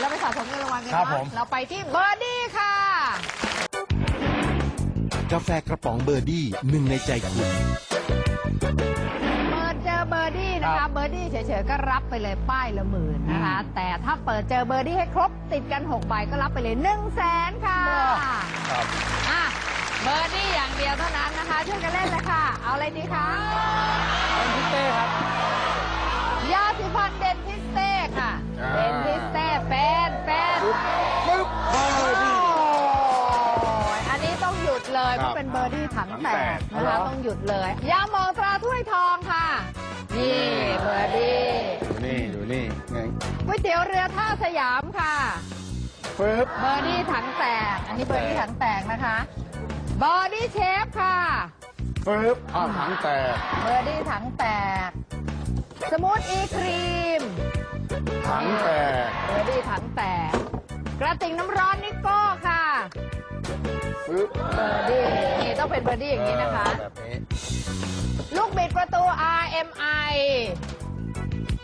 เราไปสะสมเงินรางวัลกันครับนะผมเราไปที่เบอร์ดี้ค่ะ กาแฟกระป๋องเบอร์ดี้หนึ่งในใจคุณ เปิดเจอเบอร์ดี้นะครัคะ บเบอร์ดี้เฉยๆก็รับไปเลยป้ายละหมื่นนะคะ แต่ถ้าเปิดเจอเบอร์ดี้ให้ครบติดกัน6ใบก็รับไปเลย1นึ่งแสนค่ะครับ อะเบอร์ดี้อย่างเดียวเท่านั้นนะคะ ช่วยกันเล่นเลยค่ะ เอาอะไรดีคะ เลยคเพรับราะเป็นเบอร์ดี้ถังแตกถังแตกนะเหรคะอต้องหยุดเลยยาหมองตราถ้วยทองค่ะ นี่เบอร์ดี้ดูนี่ดูนี่ไงก๋วยเตี๋ยวเรือท่าสยามค่ะปึ๊บเบอร์ดี้ถังแตก อันนี้เบอร์ดี้ถังแตกนะคะบอดี้เชฟค่ะปึ๊บอ้าวถังแตกเบอร์ดี้ถังแตก สมูทอีครีมถังแตกเบอร์ดี้ถังแตก กระติ่งน้ำร้อนนิโก้ค่ะ ปึ๊บเบอร์ดี้นี่ต้องเป็นเบอร์ดี้อย่างนี้นะคะ แบบนี้ลูกบิดประตู RMI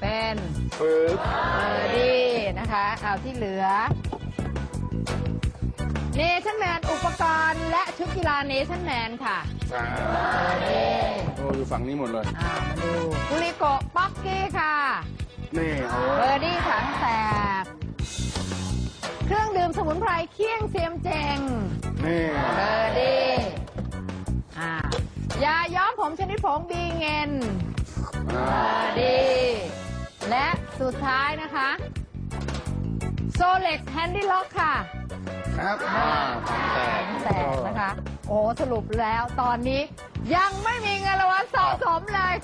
เป็นปึ๊บเบอร์ดี้นะคะเอาที่เหลือ เนชั่นแมนอุปกรณ์และชุดกีฬาเนชั่นแมนค่ะอ่าเบอร์ดี้โอ้อยู่ฝั่งนี้หมดเลย อ่ามาดูกุลิโกะป๊อกกี้ค่ะ นี่โอ้เบอร์ดี้ถังแตก เครื่องดื่มสมุนไพรเคี่ยงเซียมเจง นี่เบอร์ดี้อ่ายาย้อมผมชนิดผงบีเงินอ่าเบอร์ดี้และสุดท้ายนะคะ โซเล็กแฮนดี้ล็อกค่ะครับอ่าถังแตกแตกนะคะ โอ้สรุปแล้วตอนนี้ยังไม่มีเงินรางวัลสะสมเลย